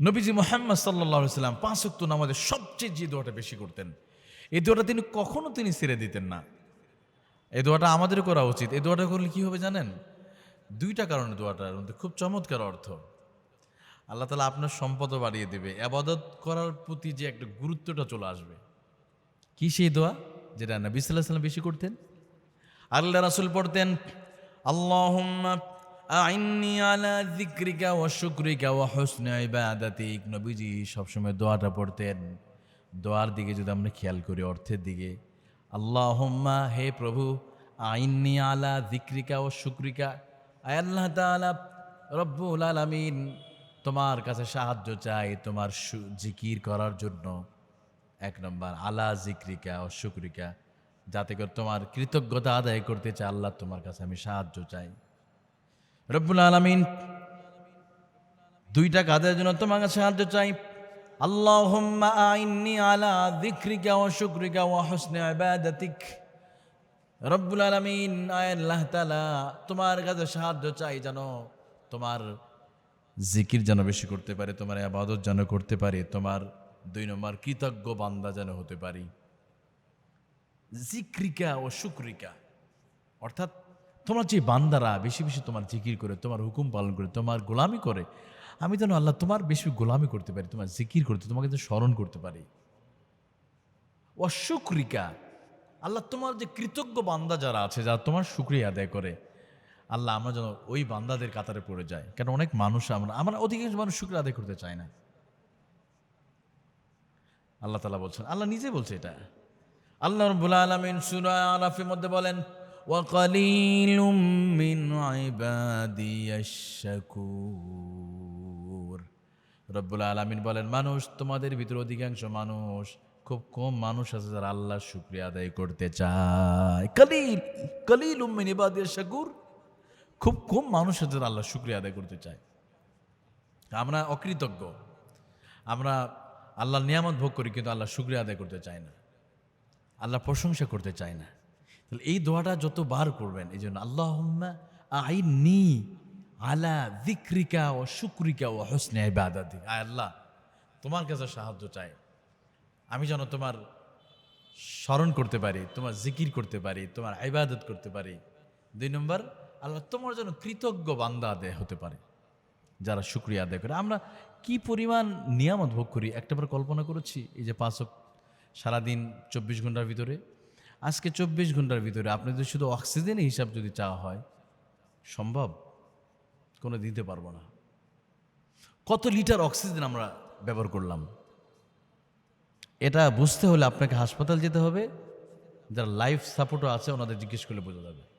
নবীজি মোহাম্মদ সাল্লা সাল্লাম পাঁচ অক্ত নামাজের সবচেয়ে যে দোয়াটা বেশি করতেন, এই দোয়াটা তিনি কখনো তিনি ছেড়ে দিতেন না। এই দোয়াটা আমাদের করা উচিত। এই দোয়াটা করলে কী হবে জানেন? দুইটা কারণে দোয়াটার মধ্যে খুব চমৎকার অর্থ। আল্লাহ তালা আপনার সম্পদও বাড়িয়ে দেবে। আবাদত করার প্রতি যে একটা গুরুত্বটা চলে আসবে। কি সেই দোয়া যেটা নবী সাল্লাহ সাল্লাম বেশি করতেন? আল্লাহ রাসুল পড়তেন, আল্লাহুম্মা আইন্নি আলা যিকরিকা ওয়া শুকরিকা ওয়া হুসনি ইবাদাতিক নবীজি সবসময় দোয়াটা পড়তেন। দোয়ার দিকে যদি আমরা খেয়াল করি অর্থের দিকে, আল্লাহুম্মা হে প্রভু, আইন্নি আলা যিকরিকা ও শুকরিকা। আয় আল্লাহ তাআলা, রব্বুল আলামিন তোমার কাছে সাহায্য চাই তোমার জিকির করার জন্য। এক নম্বর, আলা জিক্রিকা ও শুক্রিকা। যাতে করে তোমার কৃতজ্ঞতা আদায় করতে চাই আল্লাহ তোমার কাছে আমি সাহায্য চাই। রব্বুল আলমিন দুইটা কাজের জন্য তোমার কাছে সাহায্য চাই। আল্লাহুম্মা আইন্নি আলা যিকরিকা ওয়া শুকরিকা ওয়া হুসনি ইবাদাতিক। রব্বুল আলামিন, আয় আল্লাহ তাআলা, তোমার কাছে সাহায্য চাই জানো তোমার জিকির যেন বেশি করতে পারে, তোমার আবাদত যেন করতে পারে, তোমার দুই নম্বর কৃতজ্ঞ বান্দা যেন হতে পারি। জিক্রিকা ও শুক্রিকা, অর্থাৎ তোমার যে বান্দারা বেশি বেশি তোমার জিকির করে, তোমার হুকুম পালন করে, তোমার গোলামি করে, আমি যেন আল্লাহ তোমার বেশি গোলামি করতে পারি, তোমার জিকির করতে, তোমাকে যেন স্মরণ করতে পারি। অশুক্রিকা। আল্লাহ তোমার যে কৃতজ্ঞ বান্দা যারা আছে, যারা তোমার শুক্রিয়া আদায় করে, আল্লাহ আমরা যেন ওই বান্দাদের কাতারে পড়ে যায় কেন অনেক মানুষ আমরা আমরা অধিকাংশ মানুষ শুক্রিয়া আদায় করতে চায় না। আল্লাহ তালা বলছেন, আল্লাহ নিজে বলছে এটা। আল্লাহ রব্বুল আলামিন সুরা আরাফের মধ্যে বলেন ওয়াকালিলুম মিন ইবাদিয়াশ শাকুর রব্বুল আলামিন বলেন, মানুষ তোমাদের ভিতরে অধিকাংশ মানুষ, খুব কম মানুষ আছে যারা আল্লাহর শুকরিয়া আদায় করতে চায়। কালিল কালিল মিন ইবাদিয়াশ শাকুর খুব কম মানুষ আছে যারা আল্লাহর শুকরিয়া আদায় করতে চায়। আমরা অকৃতজ্ঞ। আমরা আল্লাহর নিয়ামত ভোগ করি কিন্তু আল্লাহ শুক্রিয়া আদায় করতে চাই না। আল্লাহ প্রশংসা করতে চাই না। তাহলে এই দোয়াটা যতবার করবেন, এই জন্য আল্লাহ আই নি আলা দিক্রিকা ও শুক্রিকা ও হোসনে ইবাদাতি। আয় আল্লাহ, তোমার কাছে সাহায্য চাই। আমি যেন তোমার স্মরণ করতে পারি, তোমার জিকির করতে পারি, তোমার ইবাদত করতে পারি। দুই নম্বর, আল্লাহ তোমার যেন কৃতজ্ঞ বান্দা আদায় হতে পারে, যারা শুক্রিয়া আদায় করে। আমরা কি পরিমাণ নিয়ামত ভোগ করি, একটাবার কল্পনা করেছি, এই যে পাঁচ সারাদিন চব্বিশ ঘণ্টার ভিতরে? আজকে চব্বিশ ঘণ্টার ভিতরে আপনাদের শুধু অক্সিজেনের হিসাব যদি চাওয়া হয়, সম্ভব? কোনো দিতে পারব না। কত লিটার অক্সিজেন আমরা ব্যবহার করলাম? এটা বুঝতে হলে আপনাকে হাসপাতাল যেতে হবে। যারা লাইফ সাপোর্টও আছে, ওনাদের জিজ্ঞেস করলে বোঝা যাবে।